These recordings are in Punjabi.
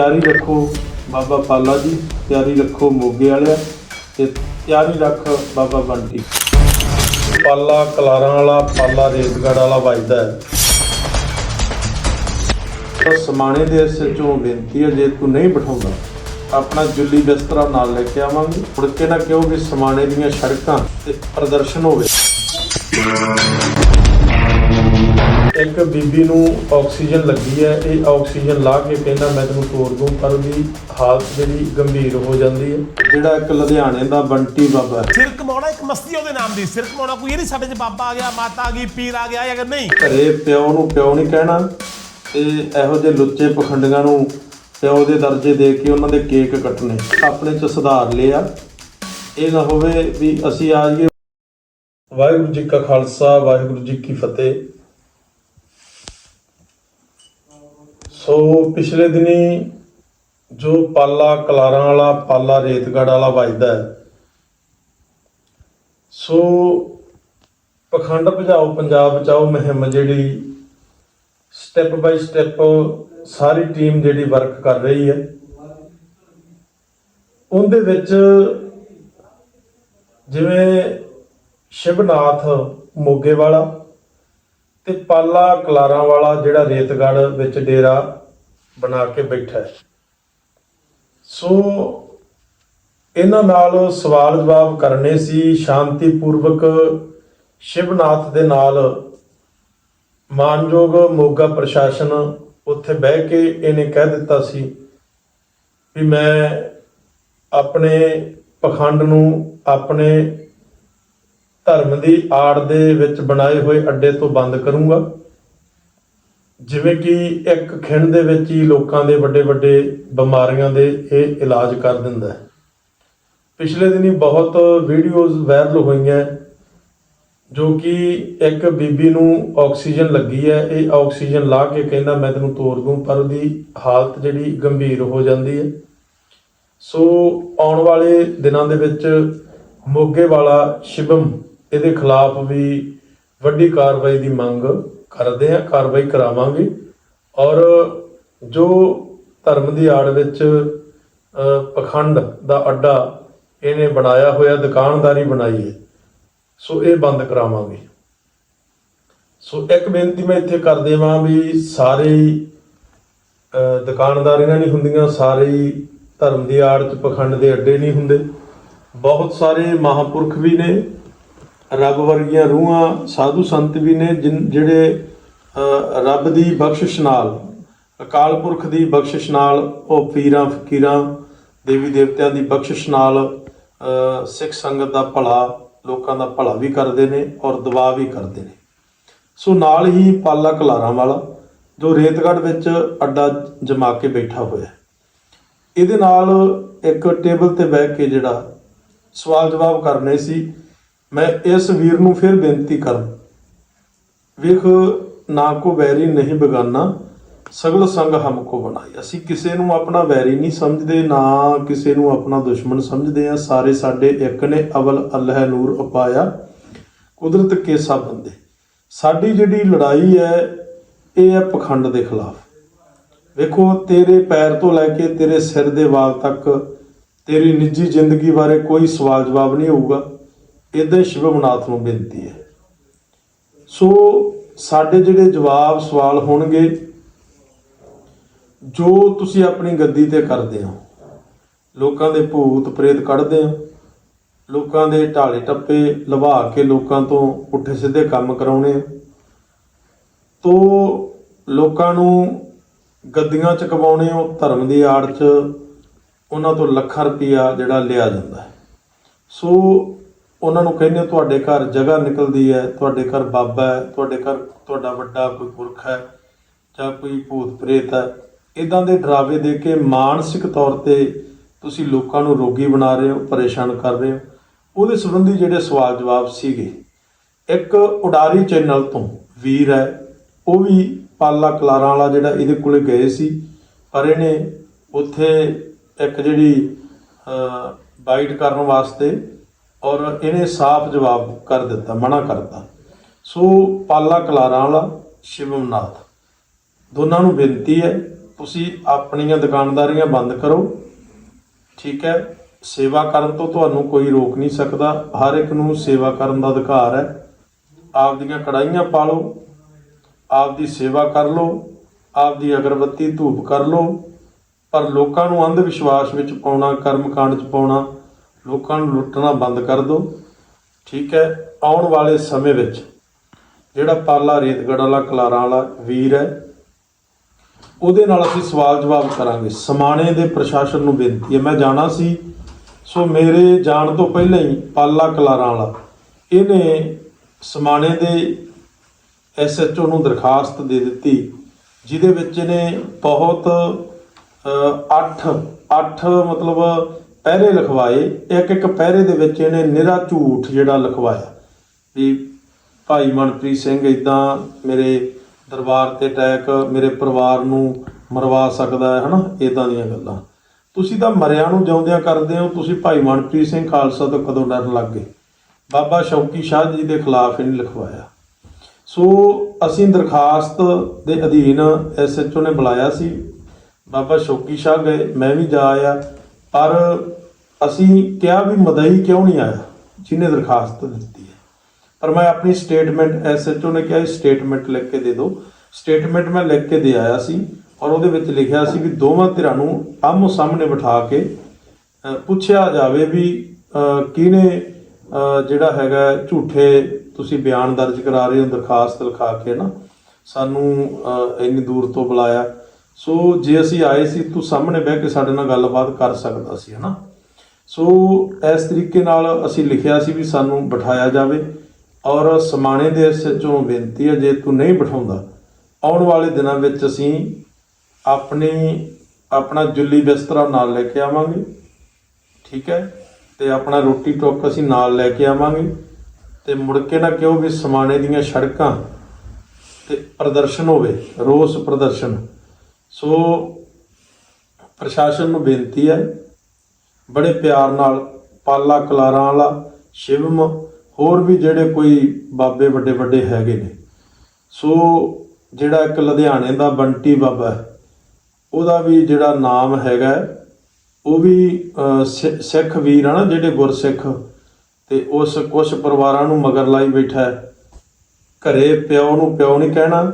ਤਿਆਰੀ ਰੱਖੋ ਬਾਬਾ ਪਾਲਾ ਜੀ, ਤਿਆਰੀ ਰੱਖੋ ਮੋਗੇ ਵਾਲਿਆ ਤੇ ਤਿਆਰੀ ਰੱਖ ਬਾਬਾ ਬੰਟੀ। ਪਾਲਾ ਕਲਾਰਾਂ ਵਾਲਾ, ਪਾਲਾ ਰੇਤਗੜ ਵਾਲਾ ਵੱਜਦਾ ਹੈ। ਤਾਂ ਸਮਾਣੇ ਦੇ ਐਸਐਚਓ ਬੇਨਤੀ ਹੈ, ਜੇ ਤੂੰ ਨਹੀਂ ਬਿਠਾਉਂਦਾ, ਆਪਣਾ ਜੁੱਲੀ ਬਿਸਤਰਾ ਨਾਲ ਲੈ ਕੇ ਆਵਾਂਗੇ। ਮੁੜ ਕੇ ਨਾ ਕਿਉਂ ਵੀ ਸਮਾਣੇ ਦੀਆਂ ਸੜਕਾਂ ਤੇ ਪ੍ਰਦਰਸ਼ਨ ਹੋਵੇ। ਇੱਕ ਬੀਬੀ ਨੂੰ ਆਕਸੀਜਨ ਲੱਗੀ ਹੈ ਇਹ ਆਕਸੀਜਨ ਲਾ ਕੇ ਕਹਿੰਦਾ ਮੈਂ ਤੈਨੂੰ ਤੋੜ ਦੂੰ ਪਰ ਉਹਦੀ ਹਾਲਤ ਜਿਹੜੀ ਗੰਭੀਰ ਹੋ ਜਾਂਦੀ ਹੈ। ਜਿਹੜਾ ਇੱਕ ਲੁਧਿਆਣੇ ਦਾ ਬੰਟੀ ਬਾਬਾ ਸਿਰ ਕਮਾਉਣਾ ਇੱਕ ਮਸਤੀ ਉਹਦੇ ਨਾਮ ਦੀ। ਸਿਰ ਕਮਾਉਣਾ ਕੋਈ ਇਹ ਨਹੀਂ ਸਾਡੇ ਚ ਬਾਬਾ ਆ ਗਿਆ ਮਾਤਾ ਆ ਗਈ ਪੀਰ ਆ ਗਿਆ ਜਾਂ ਨਹੀਂ। ਘਰੇ ਪਿਓ ਨੂੰ ਪਿਓ ਨਹੀਂ ਕਹਿਣਾ ਤੇ ਇਹੋ ਜਿਹੇ ਲੁੱਚੇ ਪਖੰਡੀਆਂ ਨੂੰ ਪਿਓ ਦੇ ਦਰਜੇ ਦੇ ਕੇ ਉਹਨਾਂ ਦੇ ਕੇਕ ਕੱਟਣੇ। ਆਪਣੇ ਚ ਸੁਧਾਰ ਲਿਆ। ਇਹ ਨਾ ਹੋਵੇ ਵੀ ਅਸੀਂ ਆ ਜਾਈਏ। ਵਾਹਿਗੁਰੂ ਜੀ ਕਾ ਖਾਲਸਾ ਵਾਹਿਗੁਰੂ ਜੀ ਕੀ ਫਤਿਹ। ਸੋ ਪਿਛਲੇ ਦਿਨੀ ਜੋ ਪਾਲਾ ਕਲਾਰਾਂ ਵਾਲਾ, ਪਾਲਾ ਰੇਤਗੜ ਵਾਲਾ ਵੱਜਦਾ ਹੈ, ਸੋ ਪਖੰਡ ਭਜਾਓ, ਪੰਜਾਬ ਬਚਾਓ ਮੁਹਿੰਮ ਜਿਹੜੀ ਸਟੈਪ ਬਾਈ ਸਟੈਪ ਸਾਰੀ ਟੀਮ ਜਿਹੜੀ ਵਰਕ ਕਰ ਰਹੀ ਹੈ, ਉਹਦੇ ਵਿੱਚ ਜਿਵੇਂ ਸ਼ਿਵਨਾਥ ਮੋਗੇ ਵਾਲਾ ਤੇ ਪਾਲਾ ਕਲਾਰਾਂ ਵਾਲਾ ਜਿਹੜਾ ਰੇਤਗੜ ਵਿੱਚ ਡੇਰਾ ਬਣਾ ਕੇ ਬੈਠਾ ਸੋ ਇਹਨਾਂ ਨਾਲ ਸਵਾਲ ਜਵਾਬ ਕਰਨੇ ਸੀ ਸ਼ਾਂਤੀਪੂਰਵਕ ਸ਼ਿਵਨਾਥ ਦੇ ਨਾਲ ਮਾਨਯੋਗ ਮੋਗਾ ਪ੍ਰਸ਼ਾਸਨ ਉੱਥੇ ਬਹਿ ਕੇ ਇਹਨੇ ਕਹਿ ਦਿੱਤਾ ਸੀ ਵੀ ਮੈਂ ਆਪਣੇ ਪਖੰਡ ਨੂੰ ਆਪਣੇ ਧਰਮ ਦੀ ਆੜ ਦੇ ਵਿੱਚ ਬਣਾਏ ਹੋਏ ਅੱਡੇ ਤੋਂ ਬੰਦ ਕਰੂੰਗਾ। ਜਿਵੇਂ ਕਿ ਇੱਕ ਖਿੰਡ ਦੇ ਵਿੱਚ ਹੀ ਲੋਕਾਂ ਦੇ ਵੱਡੇ ਵੱਡੇ ਬਿਮਾਰੀਆਂ ਦੇ ਇਹ ਇਲਾਜ ਕਰ ਦਿੰਦਾ ਹੈ। ਪਿਛਲੇ ਦਿਨੀ ਬਹੁਤ ਵੀਡੀਓਜ਼ ਵਾਇਰਲ ਹੋਈਆਂ ਜੋ ਕਿ ਇੱਕ ਬੀਬੀ ਨੂੰ ਆਕਸੀਜਨ ਲੱਗੀ ਹੈ। ਇਹ ਆਕਸੀਜਨ ਲਾ ਕੇ ਕਹਿੰਦਾ, ਮੈਂ ਤੈਨੂੰ ਤੋੜ ਦੂੰ ਪਰ ਉਹਦੀ ਹਾਲਤ ਜਿਹੜੀ ਗੰਭੀਰ ਹੋ ਜਾਂਦੀ ਹੈ। ਸੋ ਆਉਣ ਵਾਲੇ ਦਿਨਾਂ ਦੇ ਵਿੱਚ ਮੋਗੇ ਵਾਲਾ ਸ਼ਿਵਮ ਇਹਦੇ ਖਿਲਾਫ ਵੀ ਵੱਡੀ ਕਾਰਵਾਈ ਦੀ ਮੰਗ ਕਰਦੇ ਆ ਕਾਰਵਾਈ ਕਰਾਵਾਂਗੇ। ਔਰ ਜੋ ਧਰਮ ਦੀ ਆੜ ਵਿੱਚ ਅ, ਪਖੰਡ ਦਾ ਅੱਡਾ ਇਹਨੇ ਬਣਾਇਆ ਹੋਇਆ ਦੁਕਾਨਦਾਰੀ ਬਣਾਈ ਹੈ ਸੋ ਇਹ ਬੰਦ ਕਰਾਵਾਂਗੇ। ਸੋ ਇੱਕ ਬੇਨਤੀ ਮੈਂ ਇੱਥੇ ਕਰ ਦੇਵਾਂ ਵੀ ਸਾਰੇ ਹੀ, ਅ, ਦੁਕਾਨਦਾਰੀਆਂ ਨਹੀਂ ਹੁੰਦੀਆਂ ਸਾਰੇ ਧਰਮ ਦੀ ਆੜ ਚ ਪਖੰਡ ਦੇ ਅੱਡੇ ਨਹੀਂ ਹੁੰਦੇ। ਬਹੁਤ ਸਾਰੇ ਮਹਾਪੁਰਖ ਵੀ ਨੇ ਰੱਬ ਵਰਗੀਆਂ ਰੂਹਾਂ ਸਾਧੂ ਸੰਤ ਵੀ ਨੇ, ਜਿਨ- ਜਿਹੜੇ ਰੱਬ ਦੀ ਬਖਸ਼ਿਸ਼ ਨਾਲ, ਅਕਾਲ ਪੁਰਖ ਦੀ ਬਖਸ਼ਿਸ਼ ਨਾਲ, ਉਹ ਪੀਰਾਂ, ਫਕੀਰਾਂ, ਦੇਵੀ ਦੇਵਤਿਆਂ ਦੀ ਬਖਸ਼ਿਸ਼ ਨਾਲ ਸਿੱਖ ਸੰਗਤ ਦਾ ਭਲਾ, ਲੋਕਾਂ ਦਾ ਭਲਾ ਵੀ ਕਰਦੇ ਨੇ ਔਰ ਦੁਆ ਵੀ ਕਰਦੇ ਨੇ। ਸੋ ਨਾਲ ਹੀ ਪਾਲਾ ਕਲਾਰਾਂ ਵਾਲਾ, ਜੋ ਰੇਤਗੜ ਵਿੱਚ ਅੱਡਾ ਜਮਾ ਕੇ ਬੈਠਾ ਹੋਇਆ ਇਹਦੇ ਨਾਲ ਇੱਕ ਟੇਬਲ ਤੇ ਬਹਿ ਕੇ ਜਿਹੜਾ ਸਵਾਲ ਜਵਾਬ ਕਰਨੇ ਸੀ ਮੈਂ ਇਸ ਵੀਰ ਨੂੰ ਫਿਰ ਬੇਨਤੀ ਕਰ, ਵੇਖ, ਨਾ ਕੋ ਵੈਰੀ ਨਹੀਂ ਬਗਾਨਾ, ਸਗਲ ਸੰਗ ਹਮਕੋ ਬਣਾਈ। ਅਸੀਂ ਕਿਸੇ ਨੂੰ ਆਪਣਾ ਵੈਰੀ ਨਹੀਂ ਸਮਝਦੇ, ਨਾ ਕਿਸੇ ਨੂੰ ਆਪਣਾ ਦੁਸ਼ਮਣ ਸਮਝਦੇ ਆ ਸਾਰੇ ਸਾਡੇ ਇੱਕ ਨੇ, ਅਵਲ ਅੱਲਾਹ ਨੂਰ ਅਪਾਇਆ, ਕੁਦਰਤ ਕੇ ਸਭ ਬੰਦੇ। ਸਾਡੀ ਜਿਹੜੀ ਲੜਾਈ ਹੈ, ਇਹ ਹੈ ਪਖੰਡ ਦੇ ਖਿਲਾਫ। ਵੇਖੋ, ਤੇਰੇ ਪੈਰ ਤੋਂ ਲੈ ਕੇ ਤੇਰੇ ਸਿਰ ਦੇ ਵਾਲ ਤੱਕ ਤੇਰੀ ਨਿੱਜੀ ਜ਼ਿੰਦਗੀ ਬਾਰੇ ਕੋਈ ਸਵਾਲ ਜਵਾਬ ਨਹੀਂ ਹੋਊਗਾ। ਇਦਾਂ ਸ਼ਿਵਮਨਾਥ ਨੂੰ ਬੇਨਤੀ ਹੈ। ਸੋ ਸਾਡੇ ਜਿਹੜੇ ਜਵਾਬ ਸਵਾਲ ਹੋਣਗੇ, ਜੋ ਤੁਸੀਂ ਆਪਣੀ ਗੱਦੀ ਤੇ ਕਰਦੇ ਹੋ, ਲੋਕਾਂ ਦੇ ਭੂਤ ਪ੍ਰੇਤ ਕੱਢਦੇ ਹੋ, ਲੋਕਾਂ ਦੇ ਢਾਲੇ ਟੱਪੇ ਲਵਾ ਕੇ ਲੋਕਾਂ ਤੋਂ ਉੱਠੇ ਸਿੱਧੇ ਕੰਮ ਕਰਾਉਣੇ ਹੋ, ਤੋ ਲੋਕਾਂ ਨੂੰ ਗੱਦੀਆਂ ਚ ਕਵਾਉਣੇ ਹੋ, ਧਰਮ ਦੀ ਆੜ ਚ, ਉਹਨਾਂ ਤੋਂ ਲੱਖਾਂ ਰੁਪਈਆ ਜਿਹੜਾ ਲਿਆ ਜਾਂਦਾ ਸੋ ਉਹਨਾਂ ਨੂੰ ਕਹਿੰਦੇ ਹੋ, ਤੁਹਾਡੇ ਘਰ ਜਗ੍ਹਾ ਨਿਕਲਦੀ ਹੈ ਤੁਹਾਡੇ ਘਰ ਬਾਬਾ ਹੈ ਤੁਹਾਡੇ ਘਰ ਤੁਹਾਡਾ ਵੱਡਾ ਕੋਈ ਪੁਰਖ ਹੈ ਜਾਂ ਕੋਈ ਭੂਤ ਪ੍ਰੇਤ ਹੈ। ਇਦਾਂ ਦੇ ਡਰਾਵੇ ਦੇ ਕੇ ਮਾਨਸਿਕ ਤੌਰ ਤੇ ਤੁਸੀਂ ਲੋਕਾਂ ਨੂੰ ਰੋਗੀ ਬਣਾ ਰਹੇ ਹੋ ਪਰੇਸ਼ਾਨ ਕਰ ਰਹੇ ਹੋ। ਉਹਦੇ ਸੰਬੰਧੀ ਜਿਹੜੇ ਸਵਾਲ ਜਵਾਬ ਸੀਗੇ ਇੱਕ ਉਡਾਰੀ ਚੈਨਲ ਤੋਂ ਵੀਰ ਹੈ ਉਹ ਵੀ ਪਾਲਾ ਕਲਾਰਾਂ ਵਾਲਾ ਜਿਹੜਾ ਇਹਦੇ ਕੋਲੇ ਗਏ ਸੀ ਪਰ ਇਹਨੇ ਉੱਥੇ ਇੱਕ ਜਿਹੜੀ ਬਾਈਟ ਕਰਨ ਵਾਸਤੇ ਔਰ ਇਹਨੇ ਸਾਫ਼ ਜਵਾਬ ਕਰ ਦਿੱਤਾ, ਮਨਾ ਕਰਤਾ ਸੋ ਪਾਲਾ ਕਲਾਰਾਂ ਵਾਲਾ ਸ਼ਿਵਮਨਾਥ, ਦੋਨਾਂ ਨੂੰ ਬੇਨਤੀ ਹੈ, ਤੁਸੀਂ ਆਪਣੀਆਂ ਦੁਕਾਨਦਾਰੀਆਂ ਬੰਦ ਕਰੋ। ਠੀਕ ਹੈ, ਸੇਵਾ ਕਰਨ ਤੋਂ ਤੁਹਾਨੂੰ ਕੋਈ ਰੋਕ ਨਹੀਂ ਸਕਦਾ, ਹਰ ਇੱਕ ਨੂੰ ਸੇਵਾ ਕਰਨ ਦਾ ਅਧਿਕਾਰ ਹੈ। ਆਪਦੀਆਂ ਕੜਾਈਆਂ ਪਾ ਲਓ, ਆਪਦੀ ਸੇਵਾ ਕਰ ਲਓ ਆਪ ਦੀ ਅਗਰਬੱਤੀ ਧੂਪ ਕਰ ਲਓ, ਪਰ ਲੋਕਾਂ ਨੂੰ ਅੰਧ ਵਿਸ਼ਵਾਸ ਵਿੱਚ ਪਾਉਣਾ ਕਰਮਕਾਂਡ 'ਚ ਪਾਉਣਾ ਲੋਕਾਂ ਨੂੰ ਲੁੱਟਣਾ ਬੰਦ ਕਰ ਦਿਓ। ਠੀਕ ਹੈ, ਆਉਣ ਵਾਲੇ ਸਮੇਂ ਵਿੱਚ ਜਿਹੜਾ ਪਾਲਾ ਰੇਤਗੜ ਵਾਲਾ, ਕਲਾਰਾਂ ਵਾਲਾ ਵੀਰ ਹੈ, ਉਹਦੇ ਨਾਲ ਅਸੀਂ ਸਵਾਲ ਜਵਾਬ ਕਰਾਂਗੇ। ਸਮਾਣੇ ਦੇ ਪ੍ਰਸ਼ਾਸਨ ਨੂੰ ਬੇਨਤੀ ਹੈ, ਮੈਂ ਜਾਣਾ ਸੀ, ਸੋ ਮੇਰੇ ਜਾਣ ਤੋਂ ਪਹਿਲਾਂ ਹੀ ਪਾਲਾ, ਕਲਾਰਾਂ ਵਾਲਾ, ਇਹਨੇ ਸਮਾਣੇ ਦੇ ਐਸਐਚਓ ਨੂੰ ਦਰਖਾਸਤ ਦੇ ਦਿੱਤੀ, ਜਿਹਦੇ ਵਿੱਚ ਇਹਨੇ ਬਹੁਤ 8 8 ਮਤਲਬ ਪਹਿਰੇ ਲਿਖਵਾਏ, ਇੱਕ ਇੱਕ ਪਹਿਰੇ ਦੇ ਵਿੱਚ ਇਹਨੇ ਨਿਰਾ ਝੂਠ ਜਿਹੜਾ ਲਿਖਵਾਇਆ। ਵੀ ਭਾਈ ਮਨਪ੍ਰੀਤ ਸਿੰਘ ਇਦਾਂ ਮੇਰੇ ਦਰਬਾਰ ਤੇ ਅਟੈਕ, ਮੇਰੇ ਪਰਿਵਾਰ ਨੂੰ ਮਰਵਾ ਸਕਦਾ ਹੈ, ਹਨਾ? ਇਦਾਂ ਦੀਆਂ ਗੱਲਾਂ। ਤੁਸੀਂ ਤਾਂ ਮਰਿਆਂ ਨੂੰ ਜਿਉਂਦਿਆਂ ਕਰਦੇ ਹੋ, ਤੁਸੀਂ ਭਾਈ ਮਨਪ੍ਰੀਤ ਸਿੰਘ ਖਾਲਸਾ ਤੋਂ ਕਦੋਂ ਡਰਨ ਲੱਗ ਗਏ? ਬਾਬਾ ਸ਼ੌਕੀ ਸ਼ਾਹ ਜੀ ਦੇ ਖਿਲਾਫ ਇਹਨੇ ਲਿਖਵਾਇਆ। ਸੋ ਅਸੀਂ ਦਰਖਾਸਤ ਦੇ ਅਧੀਨ ਐਸਐਚਓ ਨੇ ਬੁਲਾਇਆ ਸੀ। ਬਾਬਾ ਸ਼ੌਕੀ ਸ਼ਾਹ ਗਏ, ਮੈਂ ਵੀ ਜਾ ਆਇਆ। ਪਰ ਅਸੀਂ ਕਿਹਾ ਵੀ ਮਦਈ ਕਿਉਂ ਨਹੀਂ ਆਇਆ? ਜਿਹਨੇ ਦਰਖਾਸਤ ਦਿੱਤੀ ਹੈ। ਪਰ ਮੈਂ ਆਪਣੀ ਸਟੇਟਮੈਂਟ ਐਸਐਚਓ ਨੇ ਕਿਹਾ ਸਟੇਟਮੈਂਟ ਲਿਖ ਕੇ ਦੇ ਦਿਓ। ਸਟੇਟਮੈਂਟ ਮੈਂ ਲਿਖ ਕੇ ਦੇ ਆਇਆ ਸੀ ਔਰ ਉਹਦੇ ਵਿੱਚ ਲਿਖਿਆ ਸੀ ਵੀ ਦੋਵਾਂ ਧਿਰਾਂ ਨੂੰ ਆਮੋ ਸਾਹਮਣੇ ਬਿਠਾ ਕੇ ਪੁੱਛਿਆ ਜਾਵੇ ਵੀ ਕਿਹਨੇ ਜਿਹੜਾ ਹੈਗਾ ਝੂਠੇ ਤੁਸੀਂ ਬਿਆਨ ਦਰਜ ਕਰਾ ਰਹੇ ਹੋ, ਦਰਖਾਸਤ ਲਿਖਾ ਕੇ ਨਾ, ਸਾਨੂੰ ਇੰਨੀ ਦੂਰ ਤੋਂ ਬੁਲਾਇਆ। ਸੋ ਜੇ ਅਸੀਂ ਆਏ ਸੀ ਤੂੰ ਸਾਹਮਣੇ ਬਹਿ ਕੇ ਸਾਡੇ ਨਾਲ ਗੱਲਬਾਤ ਕਰ ਸਕਦਾ ਸੀ, ਹਨਾ? ਸੋ ਇਸ ਤਰੀਕੇ ਨਾਲ ਅਸੀਂ ਲਿਖਿਆ ਸੀ ਵੀ ਸਾਨੂੰ ਬਿਠਾਇਆ ਜਾਵੇ ਔਰ ਸਮਾਣੇ ਦੇ ਐਸਐਚਓ ਨੂੰ ਬੇਨਤੀ ਹੈ, ਜੇ ਤੂੰ ਨਹੀਂ ਬਿਠਾਉਂਦਾ, ਆਉਣ ਵਾਲੇ ਦਿਨਾਂ ਵਿੱਚ ਅਸੀਂ ਆਪਣੀ, ਆਪਣਾ ਜੁੱਲੀ ਬਿਸਤਰਾ ਨਾਲ ਲੈ ਕੇ ਆਵਾਂਗੇ, ਠੀਕ ਹੈ? ਤੇ ਆਪਣਾ ਰੋਟੀ ਟੁੱਕ ਅਸੀਂ ਨਾਲ ਲੈ ਕੇ ਆਵਾਂਗੇ, ਤੇ ਮੁੜ ਕੇ ਨਾ ਕਿਉਂ ਵੀ ਸਮਾਣੇ ਦੀਆਂ ਸੜਕਾਂ ਤੇ ਪ੍ਰਦਰਸ਼ਨ ਹੋਵੇ, ਰੋਸ ਪ੍ਰਦਰਸ਼ਨ। ਸੋ ਪ੍ਰਸ਼ਾਸਨ ਨੂੰ ਬੇਨਤੀ ਹੈ, ਬੜੇ ਪਿਆਰ ਨਾਲ, ਪਾਲਾ ਕਲਾਰਾਂ ਵਾਲਾ ਸ਼ਿਵਮ ਹੋਰ ਵੀ ਜਿਹੜੇ ਕੋਈ ਬਾਬੇ ਵੱਡੇ ਵੱਡੇ ਹੈਗੇ ਨੇ। ਸੋ ਜਿਹੜਾ ਇੱਕ ਲੁਧਿਆਣੇ ਦਾ ਬੰਟੀ ਬਾਬਾ ਉਹਦਾ ਵੀ ਜਿਹੜਾ ਨਾਮ ਹੈਗਾ ਉਹ ਵੀ ਸਿ- ਸਿੱਖ ਵੀਰ ਆ ਨਾ ਜਿਹੜੇ ਗੁਰਸਿੱਖ, ਤੇ ਉਸ ਕੁਝ ਪਰਿਵਾਰਾਂ ਨੂੰ ਮਗਰ ਲਾਈ ਬੈਠਾ ਹੈ। ਘਰੇ ਪਿਓ ਨੂੰ ਪਿਓ ਨਹੀਂ ਕਹਿਣਾ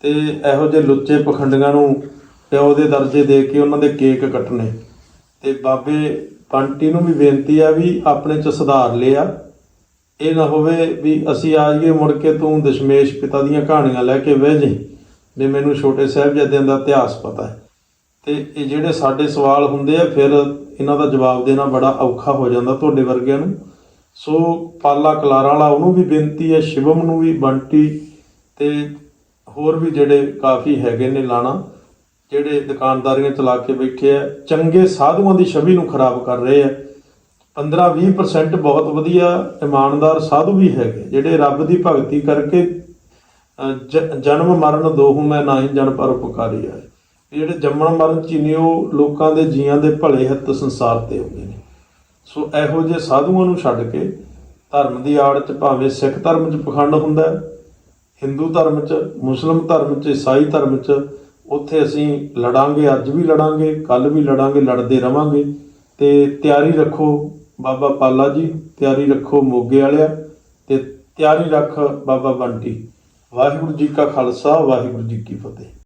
ਤੇ ਇਹੋ ਜਿਹੇ ਲੁੱਚੇ ਪਖੰਡੀਆਂ ਨੂੰ ਪਿਓ ਦੇ ਦਰਜੇ ਦੇ ਕੇ ਉਹਨਾਂ ਦੇ ਕੇਕ ਕੱਟਣੇ। ਤੇ ਬਾਬੇ ਬੰਟੀ ਨੂੰ ਵੀ ਬੇਨਤੀ ਆ ਵੀ ਆਪਣੇ ਚ ਸੁਧਾਰ ਲਿਆ। ਇਹ ਨਾ ਹੋਵੇ ਵੀ ਅਸੀਂ ਆ ਜਾਈਏ ਮੁੜ ਕੇ ਤੂੰ ਦਸ਼ਮੇਸ਼ ਪਿਤਾ ਦੀਆਂ ਕਹਾਣੀਆਂ ਲੈ ਕੇ ਬਹਿ ਜਾਈਂ। ਵੀ ਮੈਨੂੰ ਛੋਟੇ ਸਾਹਿਬਜ਼ਾਦਿਆਂ ਦਾ ਇਤਿਹਾਸ ਪਤਾ ਹੈ। ਤੇ ਇਹ ਜਿਹੜੇ ਸਾਡੇ ਸਵਾਲ ਹੁੰਦੇ ਆ, ਫਿਰ ਇਹਨਾਂ ਦਾ ਜਵਾਬ ਦੇਣਾ ਬੜਾ ਔਖਾ ਹੋ ਜਾਂਦਾ ਤੁਹਾਡੇ ਵਰਗਿਆਂ ਨੂੰ। ਸੋ ਪਾਲਾ ਕਲਾਰਾਂ ਵਾਲਾ ਉਹਨੂੰ ਵੀ ਬੇਨਤੀ ਹੈ, ਸ਼ਿਵਮ ਨੂੰ ਵੀ, ਬੰਟੀ ਤੇ ਹੋਰ ਵੀ ਜਿਹੜੇ ਕਾਫੀ ਹੈਗੇ ਨੇ ਲਾਣਾ, ਜਿਹੜੇ ਦੁਕਾਨਦਾਰੀਆਂ ਚਲਾ ਕੇ ਬੈਠੇ ਆ, ਚੰਗੇ ਸਾਧੂਆਂ ਦੀ ਛਵੀ ਨੂੰ ਖਰਾਬ ਕਰ ਰਹੇ ਆ। 15-20% ਬਹੁਤ ਵਧੀਆ ਇਮਾਨਦਾਰ ਸਾਧੂ ਵੀ ਹੈਗੇ, ਜਿਹੜੇ ਰੱਬ ਦੀ ਭਗਤੀ ਕਰਕੇ ਜ- ਜਨਮ ਮਰਨ ਦੋਹੂ ਮੈਂ ਨਾਹੀ ਜਨ ਪਰ ਉਪਕਾਰੀ ਆਏ। ਇਹ ਜਿਹੜੇ ਜੰਮਣ ਮਰਨ ਚੀਨੀ ਉਹ ਲੋਕਾਂ ਦੇ ਜੀਆਂ ਦੇ ਭਲੇ ਹਿੱਤ ਸੰਸਾਰ ਤੇ ਹੁੰਦੇ ਨੇ। ਸੋ ਇਹੋ ਜਿਹੇ ਸਾਧੂਆਂ ਨੂੰ ਛੱਡ ਕੇ ਧਰਮ ਦੀ ਆੜ ਚ ਭਾਵੇਂ ਸਿੱਖ ਧਰਮ ਚ ਪਖੰਡ ਹੁੰਦਾ ਹਿੰਦੂ ਧਰਮ ਚ, ਮੁਸਲਮ ਧਰਮ ਚ, ਈਸਾਈ ਧਰਮ ਚ, ਉੱਥੇ ਅਸੀਂ ਲੜਾਂਗੇ, ਅੱਜ ਵੀ ਲੜਾਂਗੇ, ਕੱਲ ਵੀ ਲੜਾਂਗੇ, ਲੜਦੇ ਰਵਾਂਗੇ। ਤੇ ਤਿਆਰੀ ਰੱਖੋ ਬਾਬਾ ਪਾਲਾ ਜੀ, ਤਿਆਰੀ ਰੱਖੋ ਮੋਗੇ ਵਾਲਿਆ, ਤੇ ਤਿਆਰੀ ਰੱਖ ਬਾਬਾ ਬੰਟੀ। ਵਾਹਿਗੁਰੂ ਜੀ ਕਾ ਖਾਲਸਾ, ਵਾਹਿਗੁਰੂ ਜੀ ਕੀ ਫਤਿਹ।